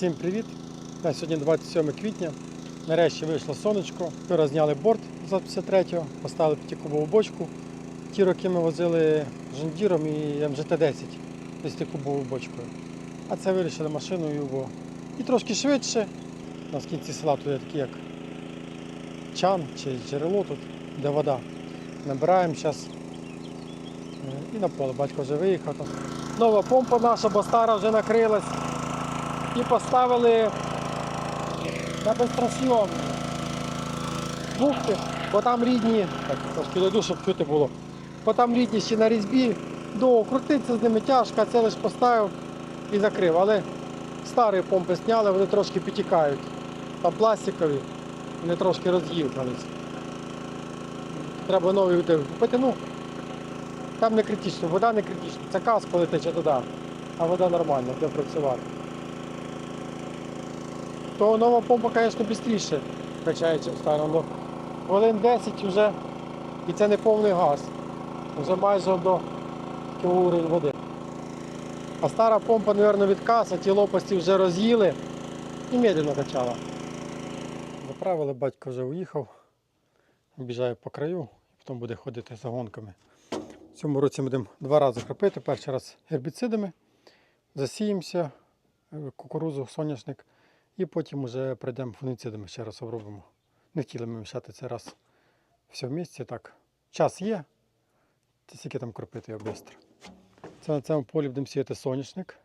Всім привіт! На сьогодні 27 квітня. Нарешті вийшло сонечко. Вчора зняли борт з 53-го, поставили п'ятикубову бочку. Ті роки ми возили жондіром і МЖТ-10 10-кубовою бочкою. А це вирішили машиною, бо і трошки швидше. У нас в кінці села тут є такі як чан чи джерело тут, де вода. Набираємо зараз і на поле. Батько вже виїхав. Нова помпа наша, бо стара вже накрилась. І поставили на безтрансйомні бухти, бо там рідні, так дойду, щоб чути було. Бо там рідні ще на різьбі, довго крутиться з ними тяжко, це лише поставив і закрив. Але старі помпи зняли, вони трошки підтікають. Там пластикові, вони трошки роз'їхались. Треба нові купити. Ну, там не критично, вода не критична. Це каз, коли тече туди, а вода нормальна, буде працювати. То нова помпа, звісно, швидше качає, чим стара. Хвилин 10 вже, і це не повний газ. Вже майже до такого води. А стара помпа, мабуть, від каса, ті лопасті вже роз'їли і медленно качала. Заправили, батько вже уїхав, обіжає по краю, і потім буде ходити за гонками. В цьому році будемо два рази кропити. Перший раз гербіцидами, засіємося, кукурузу, соняшник, і потім вже прийдемо фунгіцидами, ще раз обробимо. Не хотіли ми мішати цей раз все в місці. Так. Час є, тільки там кропити його швидко. Це на цьому полі будемо сіяти соняшник.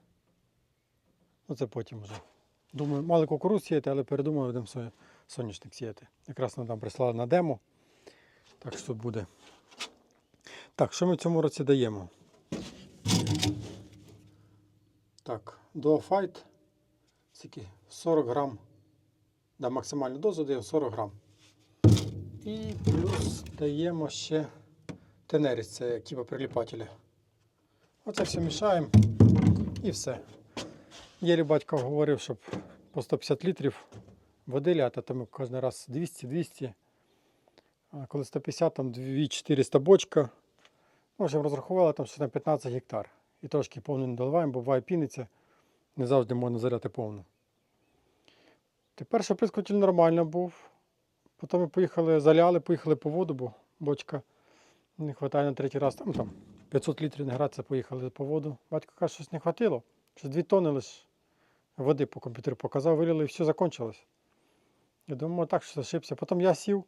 Оце потім вже. Думаю, мали кукуруз сіяти, але передумали, будемо соня- соняшник сіяти. Якраз нам там прислали на демо. Так що буде. Так, що ми в цьому році даємо? Так, Duofight. Скільки? 40 грам. Да, максимальну дозу даємо 40 грам. І плюс даємо ще тенеріс, це типу. Оце все мішаємо і все. Єлі батько говорив, щоб по 150 літрів води ляти, то кожен раз 200-200. А коли 150, там 2400 бочка. Общем, розрахували там що на 15 гектар. І трошки повну не доливаємо, бо буває піниться. Не завжди можна заляти повну. Тепер що прискотіль нормально був. Потім ми поїхали, заляли, поїхали по воду, бо бочка не вистачає на третій раз. Там, там 500 літрів не гратися, поїхали по воду. Батько каже, щось не вистачило. Щось 2 тонни лише води по комп'ютеру показав, вилили і все закінчилось. Я думаю, так що ошибся. Потім я сів.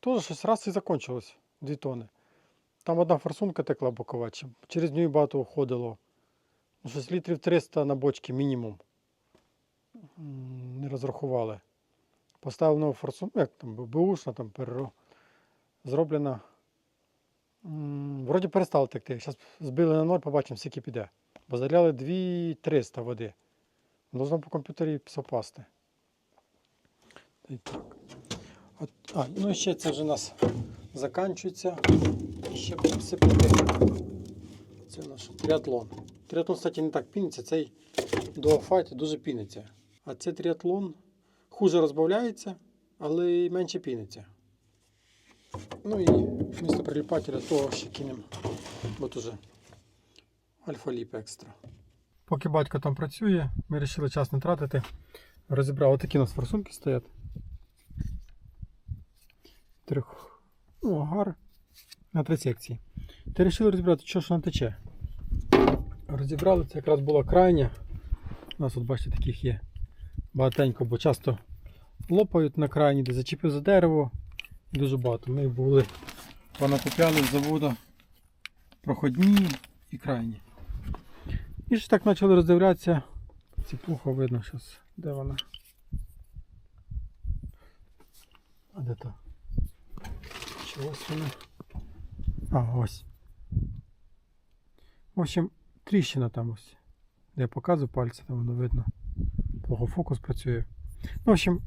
Теж щось раз і закінчилось. 2 тонни. Там одна форсунка текла бокова, через нього багато уходило. Ну, щось літрів 300 на бочці мінімум. Не розрахували. Поставив нову форсунку, як там, бушна, там переро... зроблена. Вроді перестало текти. Зараз збили на ноль, побачимо, скільки піде. Бо заляли 2300 води. Должно по комп'ютері. Та так. От, а, ну і ще це вже у нас заканчується. Ще будемо сипати. Це наш тріатлон. Тріатлон, кстати, не так піниться, цей дуофайт дуже піниться. А цей тріатлон хуже розбавляється, але й менше піниться. Ну і вмісто приліпателя того ще кинемо. От уже альфа-ліп екстра. Поки батько там працює, ми вирішили час не тратити. Розібрали такі у нас форсунки стоять. Трьох. Ну, агар на три секції. Ти вирішили розібрати, що ж вона тече. Розібрали, це якраз була крайня. У нас, от бачите, таких є багатенько, бо часто лопають на крайні, де зачепив за дерево. Дуже багато. Ми були понакупляли з заводу проходні і крайні. І ж так почали роздивлятися. Ці плохо видно зараз, де вона. А де то? Чогось вона. А, ось. В общем, тріщина там ось. Де я показую пальцем, там воно видно. Плохо фокус працює. Ну, в общем,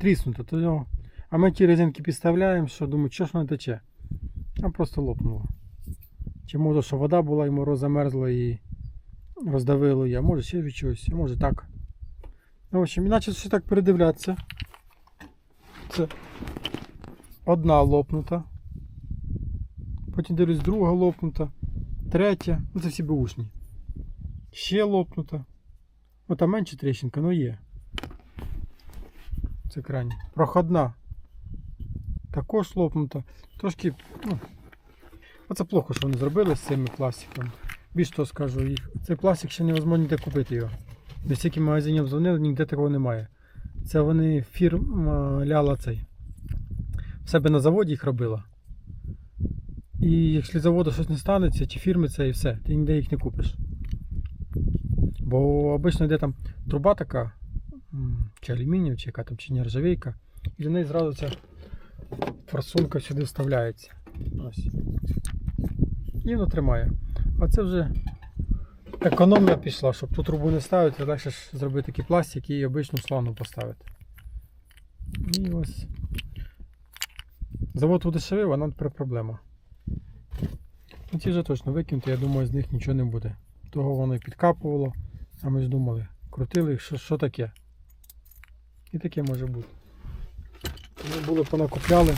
тріснуто. То його. А ми ті резинки підставляємо, що думаю, що ж воно тече. А просто лопнуло. Чи може, що вода була і мороз замерзла і роздавило її, може ще від чогось, а може так. Ну, в общем, іначе ще так передивлятися. Це одна лопнута. Потім дивлюсь, друга лопнута, третя, ну це всі бушні. Ще лопнута. Ота менша тріщинка, ну є. Це крайня. Проходна. Також лопнута. Трошки. Ну, оце плохо, що вони зробили з цими пластиками. Більш того скажу, їх, цей пластик ще невозможно ніде купити його. До стільки магазинів дзвонили, ніде такого немає. Це вони фірма ляла цей. В себе на заводі їх робила. І якщо заводу щось не станеться, чи фірми це і все, ти ніде їх не купиш. Бо обично йде там труба така, чи алюмінієва, чи яка там, чи нержавійка, і до неї зразу ця форсунка сюди вставляється. Ось. І воно тримає. А це вже економія пішла, щоб ту трубу не ставити, легше ж зробити такий пластик і обичну слону поставити. І ось. Завод удешевив, а нам тепер проблема. Ну, ці вже точно викинути, я думаю, з них нічого не буде. Того воно і підкапувало, а ми ж думали, крутили що, що таке. І таке може бути. Ми були понакупляли.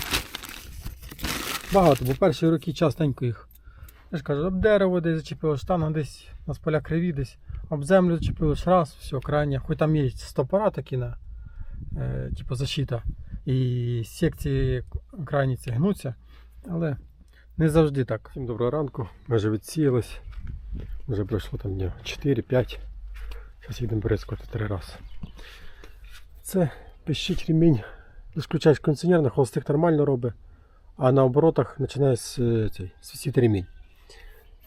Багато, бо перші роки частенько їх. Я ж кажу, об дерево десь зачепило, штанга десь на поля криві десь, об землю зачепилось раз, все, крайня. Хоч там є стопора такі на е, типу защита. І секції крайні ці гнуться, але не завжди так. Всім доброго ранку. Ми вже відсіялись. Вже пройшло там дня 4-5. Зараз їдемо перескочити три рази. Це пищить ремінь. Включаєш кондиціонер, на холостих нормально робить, а на оборотах починає е, ремінь.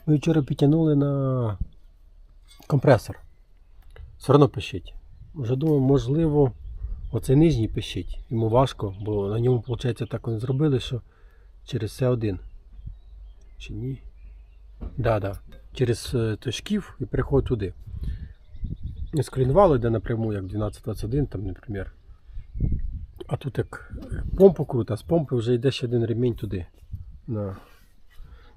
Ми вчора підтягнули на компресор. Все одно пищить. Вже думаю, можливо, оцей нижній пищить. Йому важко, бо на ньому, виходить, так вони зробили, що через це один. Чи ні? Да, да. Через е, і переходить туди. Не скрінвал йде напряму, як 1221, там, наприклад. А тут як е, помпу круто, а з помпи вже йде ще один ремінь туди. На.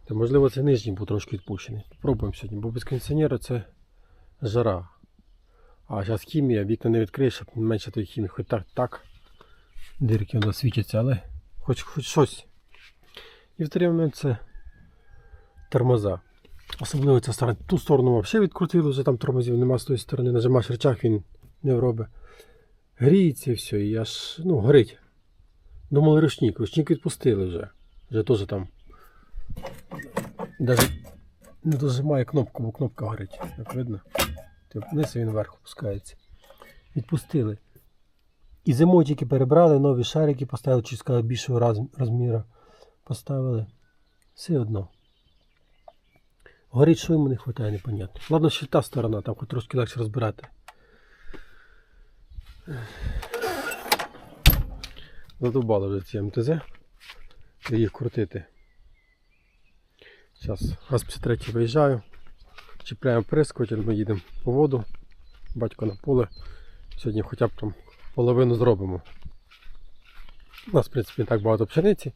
Та можливо це нижній був трошки відпущений. Попробуємо сьогодні, бо без кондиціонера це жара. А зараз хімія, вікна не відкриєш, щоб менше той хімії, хоч так, так. Дирки воно світяться, але хоч, хоч щось. І в той момент це тормоза. Особливо ця сторона. Ту сторону взагалі відкрутили, вже там тормозів нема з тої сторони. Нажимаєш рычаг, він не робить. Гріється і все, і аж ну, горить. Думали ручник, ручник відпустили вже. Вже теж там. Даже не дожимає кнопку, бо кнопка горить, як видно. Ти вниз він вверх опускається. Відпустили. І зимою тільки перебрали, нові шарики поставили, чи більшого розміру поставили. Все одно. Горить, йому не вистачає, непонятно. Ладно, ще та сторона, там хоч трошки легше розбирати. Задубали вже ці МТЗ. їх крутити. Зараз раз 53 виїжджаю. Чіпляємо прискотель, ми їдемо по воду. Батько на поле. Сьогодні хоча б там половину зробимо. У нас, в принципі, не так багато пшениці.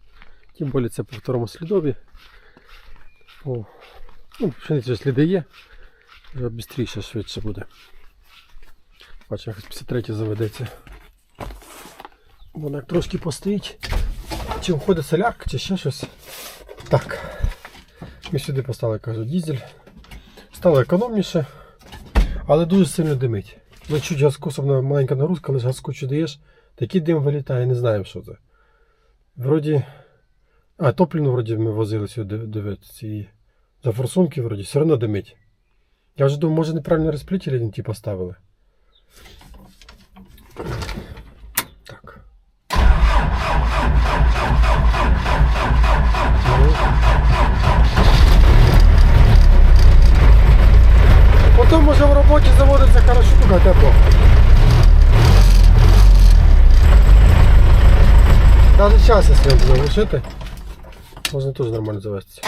Тим більше це по второму слідові. Ну, пшениці вже сліди є. Вже швидше, швидше буде. Бачимо, якось 53 заведеться. Вона трошки постоїть. Чи входить солярка, чи ще щось. Так. Ми сюди поставили, кажу, дізель. Стало економніше, але дуже сильно димить. Ну, чуть газку, особливо маленька нагрузка, але ж газку що даєш, такий дим вилітає, не знаємо, що це. Вроді. А, топливно вроді ми возили сюди дивитися. І за форсунки вроді все одно димить. Я вже думав, може неправильно розплітілі не ті поставили. Так. Ну. Потім може в роботі заводиться хорошо туди тепло. Навіть зараз, якщо його залишити, можна теж нормально завестися.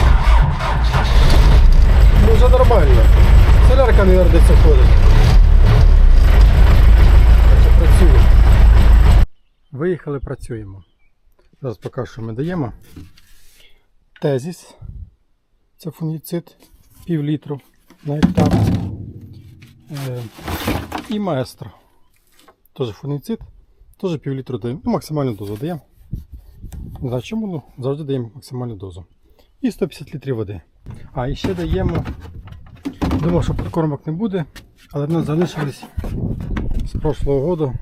Ну вже нормально. Солярка не десь ходить. Працює. Виїхали, працюємо. Зараз покажу, що ми даємо. Тезіс. Це фунгіцид пів літру на гектар. Е, і маестро. Теж фунгіцид. Теж пів літру даємо. Ну, максимальну дозу даємо. Чому, ну завжди даємо максимальну дозу. І 150 літрів води. А і ще даємо Думав, що прикормок не буде, але в нас залишились з прошлого року.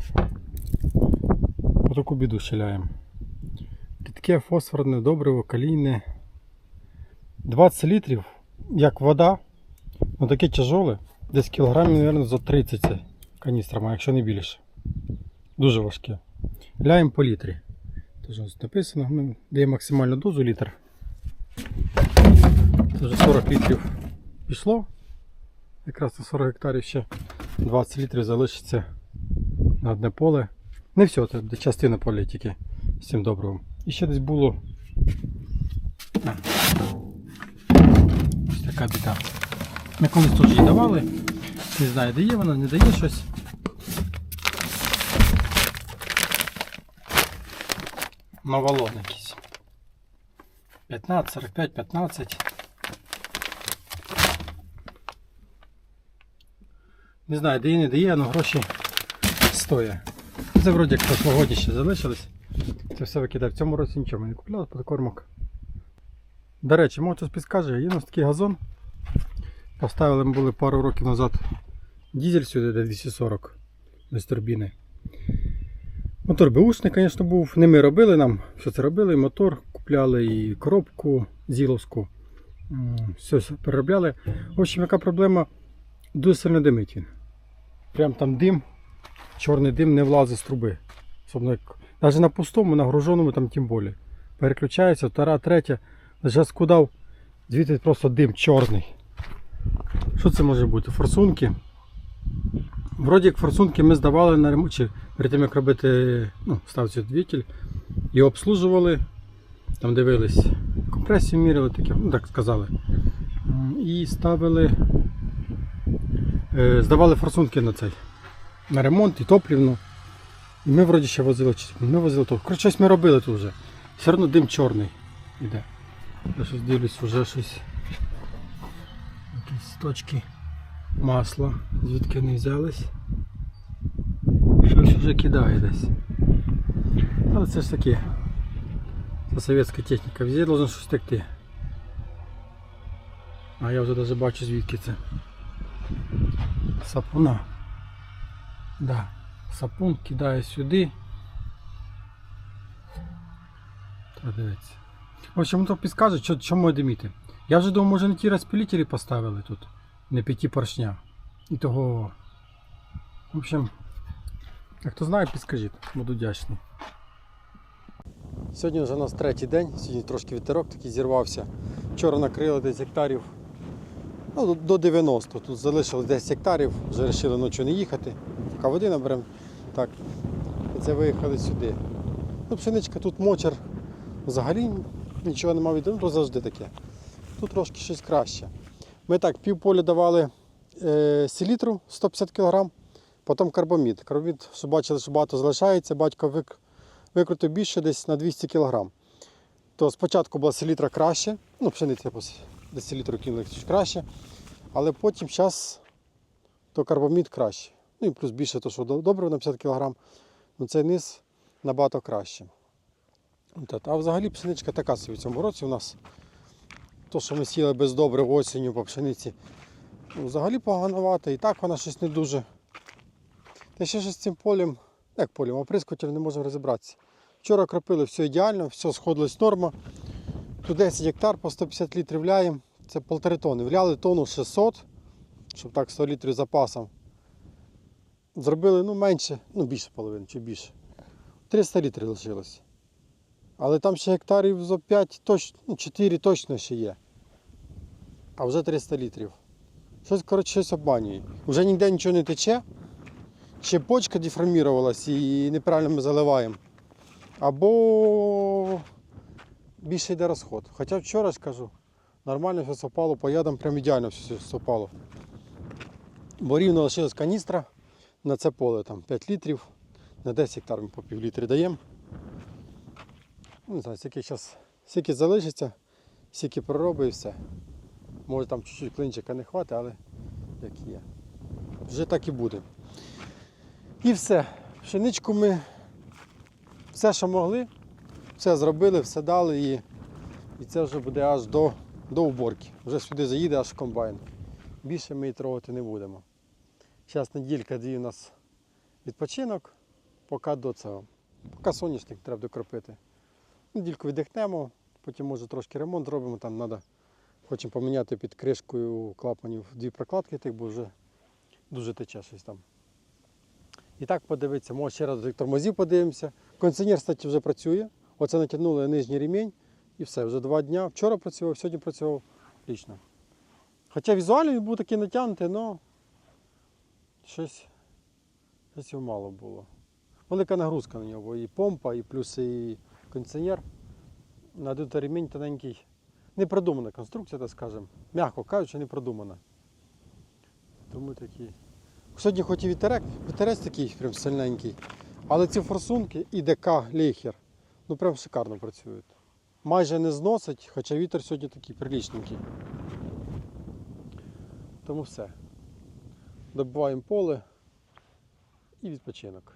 Отаку біду щеляємо. Рідке фосфорне добриво, калійне. 20 літрів, як вода, ну таке тяжоле, десь кілограмів, мабуть, за 30 це каністра якщо не більше. Дуже важке. Ляємо по літрі. Ось написано, ми даємо максимальну дозу літр. Вже 40 літрів пішло. Якраз на 40 гектарів ще 20 літрів залишиться на одне поле. Не все, це буде частина поля тільки з цим добривом. І ще десь було. Ось така біда. Ми колись теж її давали. Не знаю, дає вона, не дає щось. Новолон якийсь. 15, 45, 15. Не знаю, дає, не дає, але гроші стоять. Це вроді як прошлогодні ще залишились. Це все викидав. В цьому році нічого ми не купляли подкормок. До речі, може хтось підскаже, є у нас такий газон. Поставили ми були пару років назад дізель сюди, де 240 без турбіни. Мотор беушний, звісно, був. Не ми робили нам, все це робили, і мотор купляли, і коробку зіловську. Все все переробляли. В общем, яка проблема? Дуже сильно димить він. Прям там дим, чорний дим не влазить з труби. Особливо навіть на пустому, на груженому там тим більше. Переключається, втора, третя. Вже скудав, звідти просто дим чорний. Що це може бути? Форсунки. Вроді як форсунки ми здавали на ремонт, перед тим як робити, ну, ставці двигатель, і обслужували, там дивились, компресію міряли, таке, ну так сказали. І ставили, здавали форсунки на цей, на ремонт і топлівну. І ми вроді ще возили, ми возили то. Коротше, щось ми робили тут вже. Все одно дим чорний іде. Я щось дивлюсь, вже щось. Якісь точки масла, звідки вони взялись. Щось вже кидає десь. Але це ж таке. Це совєтська техніка. Везде должно щось текти. А я вже навіть бачу звідки це. Сапуна. Да. Сапун кидає сюди. Та дивиться. В общем, то підскаже, що, чому диміти. Я вже думав, може не ті розпилителі поставили тут. Не п'яті поршня. І того. В общем, як хто знає, підскажіть. Буду вдячний. Сьогодні вже у нас третій день, сьогодні трошки вітерок такий зірвався. Вчора накрили десь гектарів ну, до- до 90. Тут залишилось 10 гектарів, вже вирішили ночі не їхати. Води наберемо. Так. І це виїхали сюди. Ну, пшеничка тут мочер. Взагалі нічого нема від ну, то завжди таке. Тут трошки щось краще. Ми так пів поля давали е, селітру 150 кг, потім карбамід. Карбамід, що бачили, що багато залишається, батько вик, викрутив більше десь на 200 кг. То спочатку була селітра краще, ну пшениця пос- десь селітру краще, але потім зараз то карбамід краще. Ну і плюс більше, то, що добре на 50 кг, ну цей низ набагато краще. А взагалі пшеничка така собі в цьому році у нас. То, що ми сіли без добрив осінню по пшениці, ну, взагалі поганувато, і так вона щось не дуже. Та ще щось з цим полем, як полем, оприскувателем не можемо розібратися. Вчора кропили все ідеально, все сходилось норма. Тут 10 гектар по 150 літрів ляємо, це полтори тони. Вляли тонну 600, щоб так 100 літрів запасом. Зробили ну, менше, ну більше половини чи більше. 300 літрів лишилось. Але там ще гектарів за 5, точно, ну 4 точно ще є. А вже 300 літрів. Щось, коротше, щось обманює. Вже ніде нічого не тече. Ще почка деформірувалась і неправильно ми заливаємо. Або більше йде розход. Хоча вчора ж кажу, нормально все совпало, по ядам прям ідеально все совпало. Бо рівно лишилась каністра на це поле там 5 літрів, на 10 гектар ми по пів літри даємо. Не знаю, скільки зараз, скільки залишиться, скільки проробить і все. Може там чуть-чуть клинчика не хватить, але як є. Вже так і буде. І все. Пшеничку ми все, що могли, все зробили, все дали і, і це вже буде аж до, до уборки. Вже сюди заїде аж комбайн. Більше ми її трогати не будемо. Зараз неділька дві у нас відпочинок, поки до цього. Поки соняшник треба докропити. Недільку віддихнемо, потім може трошки ремонт зробимо, там треба. Хочемо поміняти під кришкою клапанів дві прокладки, тих, бо вже дуже тече щось там. І так подивитися, може ще раз до тормозів подивимося. Кондиціонер, кстати, вже працює. Оце натягнули нижній ремінь і все, вже два дня. Вчора працював, сьогодні працював лічно. Хоча візуально він був такий натягнутий, але щось, щось його мало було. Велика нагрузка на нього, і помпа, і плюс і кондиціонер. Надутий ремінь тоненький. Не продумана конструкція, так скажемо. М'яко кажучи, не продумана. Тому такий. Сьогодні хоч і вітерек, вітерець такий прям сильненький. Але ці форсунки і ДК Лейхер, ну прям шикарно працюють. Майже не зносить, хоча вітер сьогодні такий прилічненький. Тому все. Добиваємо поле і відпочинок.